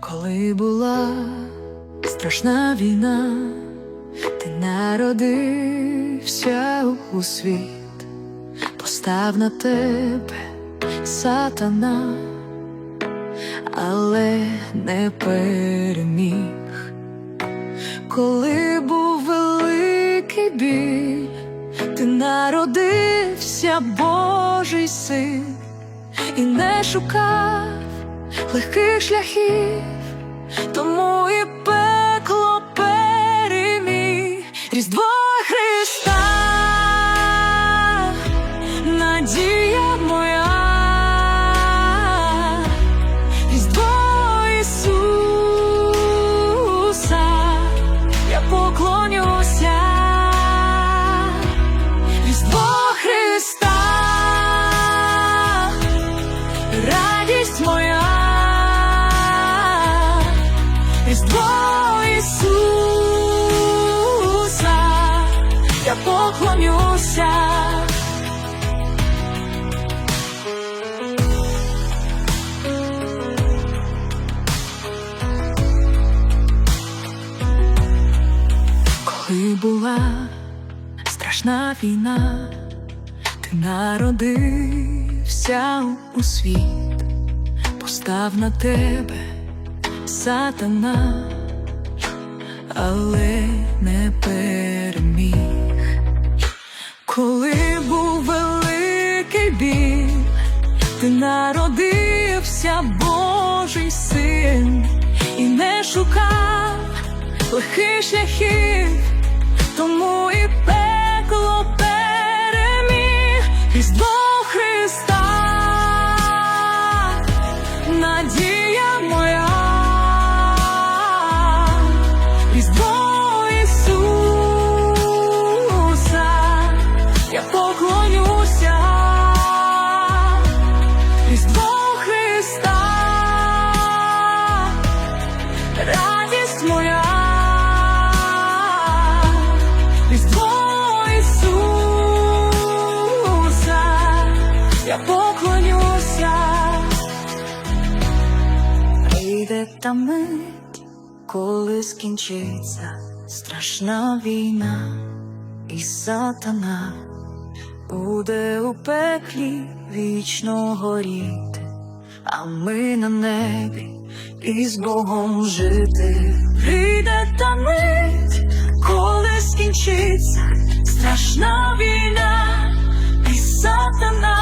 Коли була страшна війна, ти народився у світ, постав на тебе сатана, але не переміг. Коли був великий біль, ти народився, Божий син, і не шукав легких шляхів, тому і пекло Була страшна війна, ти народився у світ, постав на тебе сатана, але не переміг. Коли був великий біль, ти народився, Божий син, і не шукав легких шляхів, тому і пекло переміг я поклонюся, прийде та мить, коли скінчиться страшна війна, і сатана буде у пеклі вічно горіти, а ми на небі із Богом жити. Прийде та мить, коли скінчиться страшна війна, і сатана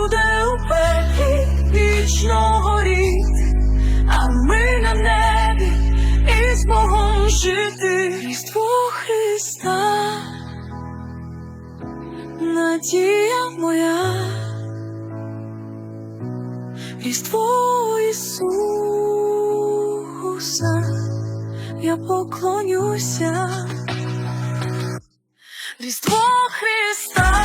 буде у пеклі вічно горіти, а ми на небі із Богом жити. Різдво Христа, надія моя. Різдво Ісуса, я поклонюся. Різдво Христа.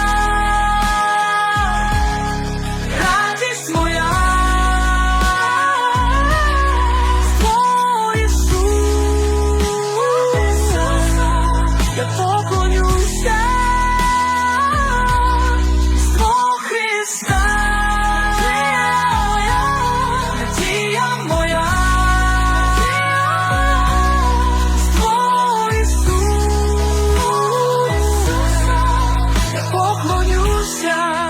Ся